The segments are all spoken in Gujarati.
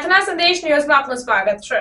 પ્રાર્થના સંદેશ ન્યૂઝમાં આપનું સ્વાગત છે.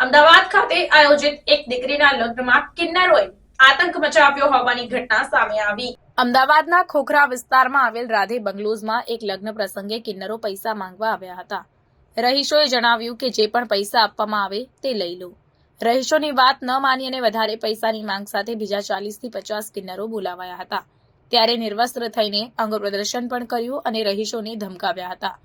અમદાવાદ ખાતે આયોજિત એક દીકરીના લગ્નમાં કિન્નરોએ આતંક મચાવ્યો હોવાની ઘટના સામે આવી. અમદાવાદના ખોખરા વિસ્તારમાં આવેલ રાધે બંગલોઝમાં એક લગ્ન પ્રસંગે કિન્નરો પૈસા માંગવા આવ્યા હતા. રહીશોએ જણાવ્યું કે જે પણ પૈસા આપવામાં આવે તે લઈ લો. રહીશોની વાત ન માની અને વધારે પૈસાની માંગ સાથે બીજા ચાલીસથી પચાસ કિન્નરો બોલાવાયા હતા. ત્યારે નિર્વસ્ત્ર થઈને અંગ પ્રદર્શન પણ કર્યું અને રહીશોને ધમકાવ્યા હતા.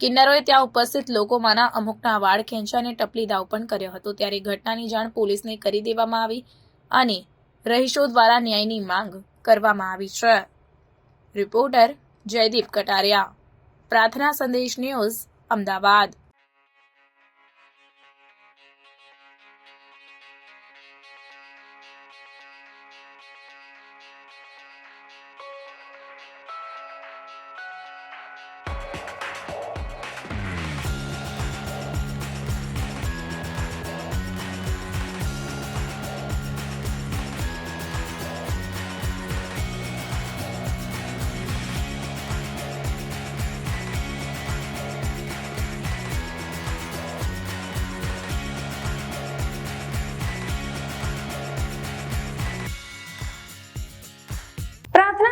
કિન્નરોએ ત્યાં ઉપસ્થિત લોકોમાંના અમુકના વાળ ખેંચા અને ટપલી દાવ પણ કર્યો હતો. ત્યારે ઘટનાની જાણ પોલીસને કરી દેવામાં આવી અને રહીશો દ્વારા ન્યાયની માંગ કરવામાં આવી છે. રિપોર્ટર જયદીપ કટારિયા. પ્રાર્થના સંદેશ ન્યૂઝ, અમદાવાદ.